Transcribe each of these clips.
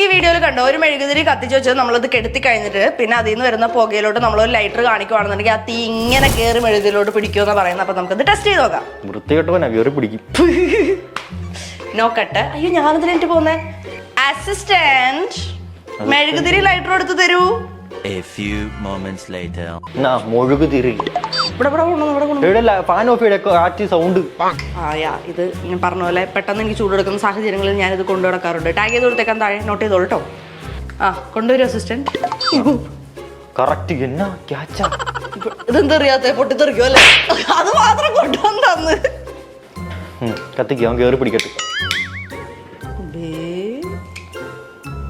ഈ വീഡിയോയിൽ കണ്ടോ ഒരു മെഴുകുതിരി കത്തിച്ച് വെച്ചത് നമ്മളത് കെടുത്തി കഴിഞ്ഞിട്ട് പിന്നെ അതിൽ നിന്ന് വരുന്ന പുകയിലോട്ട് നമ്മൾ ഒരു ലൈറ്റർ കാണിക്കുവാണെന്നുണ്ടെങ്കിൽ ആ തീ ഇങ്ങനെ കയറി മെഴുകുതിരിലോട്ട് പിടിക്കുമെന്ന് പറയുന്നത്. അപ്പൊ നമുക്കത് ടെസ്റ്റ് ചെയ്ത് നോക്കാം. വൃത്തികെട്ടവനാ കയറി പിടിക്കും. നോക്കട്ടെ. അയ്യോ എനിക്ക് പോന്നെ അസിസ്റ്റന്റ് മെഴുകുതിരി ലൈറ്റർ എടുത്ത് തരൂ. A few moments later. എന്നാ മുഴുകു തിരി. ഇവിടെ ഇവിടെ കൊണ്ടു ഇവിടെ കൊണ്ടു ഇവിടെ ഫാൻ ഓഫ് ചെയ്ത കാറ്റ് സൗണ്ട് ആയാ ഇത് ഞാൻ പറഞ്ഞ പോലെ പെട്ടെന്ന് എനിക്ക് ചൂടെടുക്കുന്ന സാഹചര്യങ്ങളിൽ ഞാനിത് കൊണ്ടു നടക്കാറുണ്ട്. ടാഗ് ചെയ്ത് കൊടുത്തേക്കാൻ താഴെ നോട്ട് ചെയ്തോളൂ കേട്ടോ ആ കൊണ്ടുവരും അസിസ്റ്റന്റ് കറക്റ്റ് എന്നാ ക്യാച്ച ഇതെന്താ അറിയാത്ത? പൊട്ടിത്തെറിക്കും അല്ലേ? അത് മാത്രം കൊണ്ടുവന്നു കത്തിക്ക് അവൻ കയറി പിടിക്കട്ടെ.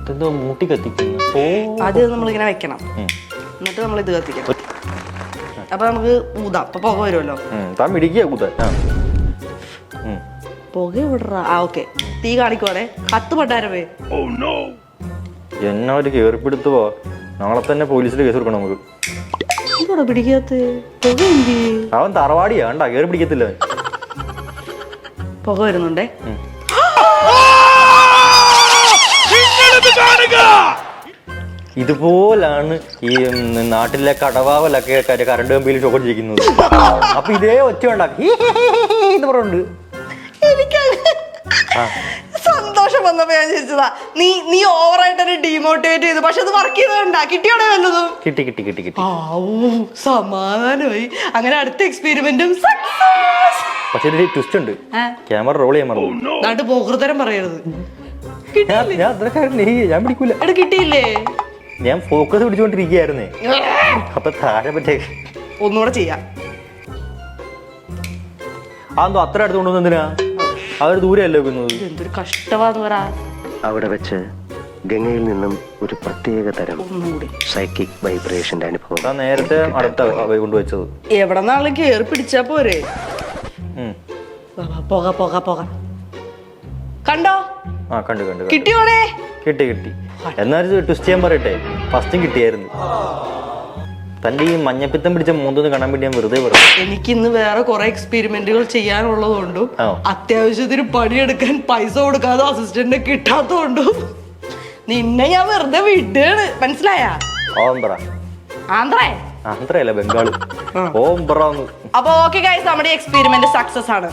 ഇതെന്തോ മൂട്ടി കത്തിക്കുന്നു. ഓ ആദ്യം നമ്മളിങ്ങനെ വെക്കണം. എന്നിട്ട് നമ്മൾ ഇത് കത്തിക്കണം. അപ്പൊ നമുക്ക് ഊതാം. അപ്പൊ പുക വരുമല്ലോ. താൻ പിടിക്കുക കൂത്ത പുക വിടറ ആ ഓക്കെ. തീ കാണിക്കുവാണേ. കത്ത് പണ്ടാരവേ എന്നാ ഒരു കേറിപ്പിടുത്ത് പോ. നാളെ തന്നെ പോലീസിൽ കേസ് കൊടുക്കണം നമുക്ക്. എന്തോടാ പിടിക്കാത്ത? പുക അവൻ തറവാടിയാ. കണ്ടാ കയറി പിടിക്കത്തില്ല. പുക വരുന്നുണ്ടേ. ഇതുപോലാണ് ഈ നാട്ടിലെ കടവാവലൊക്കെ കരണ്ട് കമ്പിയിൽ ചോദിച്ചിരിക്കുന്നത് അപ്പൊ ഇതേ ഒച്ച ഉണ്ടാക്കി. എന്ന് പറയുന്നുണ്ട് എനിക്ക് സന്തോഷം വന്നപ്പോ ഞാൻ ചോദിച്ചതാ നീ നീ ഓവറായിട്ട് എന്നെ ഡീമോട്ടിവേറ്റ് ചെയ്തു പക്ഷെ അത് വർക്ക് ചെയ്തോണ്ടാ കിട്ടിയോടെ വല്ലതും? കിട്ടി കിട്ടി കിട്ടി കിട്ടി. സമാധാനമായി. അങ്ങനെ അടുത്ത എക്സ്പെരിമെന്റും സക്സസ് പക്ഷെ ഇതിൽ ട്വിസ്റ്റ് ഉണ്ട്. ക്യാമറ റോൾ ചെയ്യാൻ മറന്നു. നാട്ട് പോകൃതരം പറയരുത്. ഞാൻ ഞാൻ പിടിക്കൂല. കിട്ടിയില്ലേ? ഞാൻ ഫോക്കസ് പിടിച്ചോണ്ടിരിക്കുകയായിരുന്നേ അപ്പൊ താഴെ പറ്റേ. ഒന്നുകൂടെ ചെയ്യാം. അതെന്തോ അത്ര അടുത്ത് കൊണ്ടുവന്ന് എന്തിനാ? അവർ ദൂരെയല്ലേ വെക്കുന്നത്? എന്തൊരു കഷ്ടമാന്ന് പറ. അവിടെ വെച്ച് ഗംഗയിൽ നിന്നും ഒരു പ്രത്യേക തരം സൈക്കിക് വൈബ്രേഷന്റെ അനുഭവം നേരത്തെ അടുത്ത കൊണ്ടുവച്ചത് എവിടെ നാളെ കേറി പിടിച്ചാ പോരെ? പോക പോക പോക. കണ്ടോ? ആ കണ്ടു കണ്ടു കണ്ടു. കിട്ടിയോടെ കിട്ടി കിട്ടി. എന്നാലും ട്വിസ്റ്റ് ചെയ്യാൻ പറയട്ടെ. ഫസ്റ്റും കിട്ടിയായിരുന്നു. തന്റെ ഈ മഞ്ഞപ്പിത്തം പിടിച്ച മൂന്നൊന്ന് കാണാൻ വേണ്ടി ഞാൻ വെറുതെ പറഞ്ഞു എനിക്ക് ഇന്ന് വേറെ കുറെ എക്സ്പെരിമെന്റുകൾ ചെയ്യാനുള്ളതുകൊണ്ടും ആ. അത്യാവശ്യത്തിന് പണിയെടുക്കാൻ പൈസ കൊടുക്കാതെ അസിസ്റ്റന്റിനെ കിട്ടാത്തതുകൊണ്ടും നിന്നെ ഞാൻ വെറുതെ വിടുകയാണ്. മനസ്സിലായാ? ഓം പറ ആന്ത്രേ ആന്ധ്രയല്ല ബംഗാൾ. ഓം പറ ഒന്ന് അപ്പൊ ഓക്കെ ഗൈസ് നമ്മുടെ എക്സ്പെരിമെന്റ് സക്സസ് ആണ്.